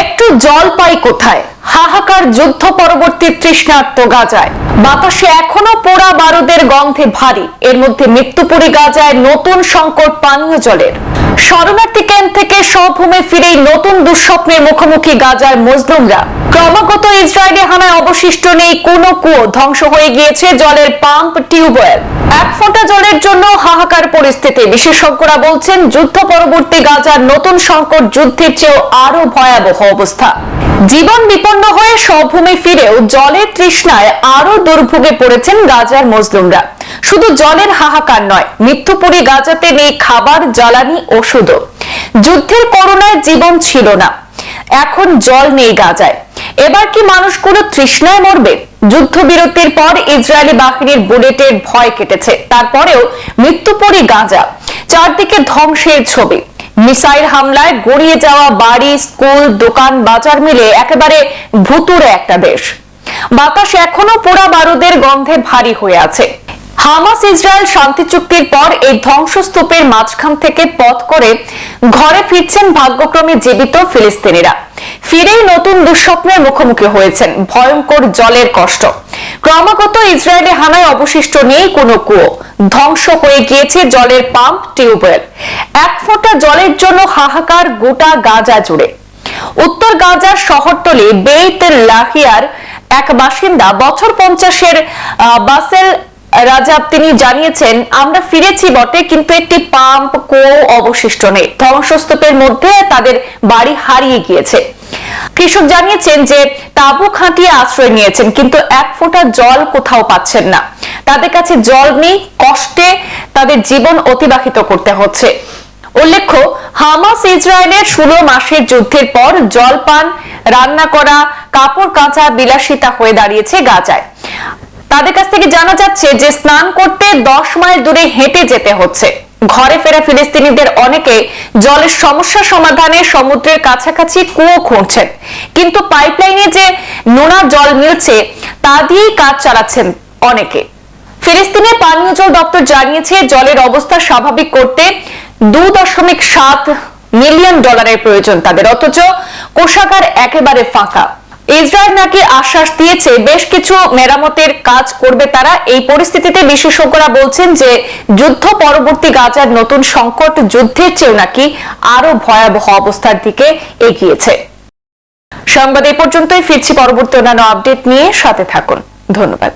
একটু জল পাই কোথায়? হাহাকার যুদ্ধ পরবর্তী তৃষ্ণার্ত গাজায়। বাতাসে এখনও পোড়া বারুদের গন্ধে ভারী। এর মধ্যে মৃত্যুপুরী গাজায় নতুন সংকট পানীয় জলের। শরণার্থী ক্যাম্প থেকে স্বভূমে ফিরেই নতুন দুঃস্বপ্নের মুখোমুখি গাজার মজলুমরা। ক্রমাগত ইসরায়েলি হানায় অবশিষ্ট নেই কোনো কুয়ো। ধ্বংস হয়ে গিয়েছে জলের পাম্প, টিউবওয়েল। এক ফোঁটা জলের জন্য হাহাকার পরিস্থিতি। বিশেষজ্ঞরা বলছেন, যুদ্ধ পরবর্তী গাজার নতুন সংকট যুদ্ধের চেয়েও আরও ভয়াবহ অবস্থা। জীবন বিপন্ন হয়ে স্বভূমে ফিরেও জলের তৃষ্ণায় আরও দুর্ভোগে পড়েছেন গাজার মজলুমরা শুধু জলের হাহাকার নয়, মৃত্যুপুরী গাজাতে নেই খাবার, জ্বালানি, ওষুধও। যুদ্ধের করোনায় জীবন ছিল না। এখন জল নেই গাজায়। এবার কি মানুষগুলো তৃষ্ণায় মরবে? যুদ্ধবিরতির পর ইসরায়েলি বাহিনীর বুলেটের ভয় কেটেছে। তারপরেও মৃত্যুপুরী গাঁজা। চারদিকে ধ্বংসের ছবি। মিসাইল হামলায় গড়িয়ে যাওয়া বাড়ি, স্কুল, দোকান, বাজার মিলে একেবারে ভুতুরে একটা দেশ। বাতাস এখনও পোড়া বারুদের গন্ধে ভারী হয়ে আছে। হামাস ইসরায়েল শান্তি চুক্তির পর এই ধ্বংসস্তূপের মাঝখান থেকে পথ করে ঘরে ফিরছেন ভাগ্যক্রমে জীবিত ফিলিস্তিনিরা। ফিরেই নতুন দুঃস্বপ্নের মুখোমুখি হয়েছেন। ভয়ঙ্কর জলের কষ্ট। ক্রমাগত ইসরায়েলি হানায় অবশিষ্ট নেই কোনো কুয়ো। ধ্বংস হয়ে গিয়েছে জলের পাম্প, টিউবওয়েল। এক ফোঁটা জলের জন্য হাহাকার গোটা গাজা জুড়ে। উত্তর গাজার শহরতলি বেইত লাহিয়ার এক বাসিন্দা বছর পঞ্চাশের বাসেল রাজাব তিনি জানিয়েছেন, আমরা ফিরেছি বটে, কিন্তু একটি পাম্প কুয়ো অবশিষ্ট নেই। ধ্বংসস্তূপের মধ্যে তাদের বাড়ি হারিয়ে গিয়েছে। কৃষক জানিয়েছেন যে, তাঁবু খাটিয়ে আশ্রয় নিয়েছেন, কিন্তু এক ফোঁটা জল কোথাও পাচ্ছেন না। তাদের কাছে জল নেই, কষ্টে তাদের জীবন অতিবাহিত করতে হচ্ছে। উল্লেখ্য, হামাস ইসরায়েলের ষোলো মাসের যুদ্ধের পর জল পান, রান্না করা, কাপড় কাঁচা, বিলাসিতা হয়ে দাঁড়িয়েছে গাজায়। তাদের কাছ থেকে জানা যাচ্ছে যে স্নান করতে দশ মাইল দূরে হেঁটে যেতে হচ্ছে। ঘরে ফেরা ফিলিস্তিনিদের অনেকে জলের সমস্যা সমাধানে সমুদ্রের কাছাকাছি কুয়ো খুঁড়ছেন। কিন্তু পাইপলাইনে যে নোনা জল মিলছে, তা দিয়েই কাজ চালাচ্ছেন অনেকে। ফিলিস্তিনের পানীয় জল দপ্তর জানিয়েছে, জলের অবস্থা স্বাভাবিক করতে দু দশমিক সাত মিলিয়ন ডলারের প্রয়োজন তাদের। অথচ কোষাগার একেবারে ফাঁকা। ইসরায়েল নাকি আশ্বাস দিয়েছে, বেশ কিছু মেরামতের কাজ করবে তারা। এই পরিস্থিতিতে বিশেষজ্ঞরা বলছেন যে, যুদ্ধ পরবর্তী গাজার নতুন সংকট, যুদ্ধের চেয়েও নাকি আরও ভয়াবহ অবস্থার দিকে এগিয়েছে। সংবাদ এ পর্যন্তই, ফিরছি পরবর্তী অন্যান্য আপডেট নিয়ে। সাথে থাকুন। ধন্যবাদ।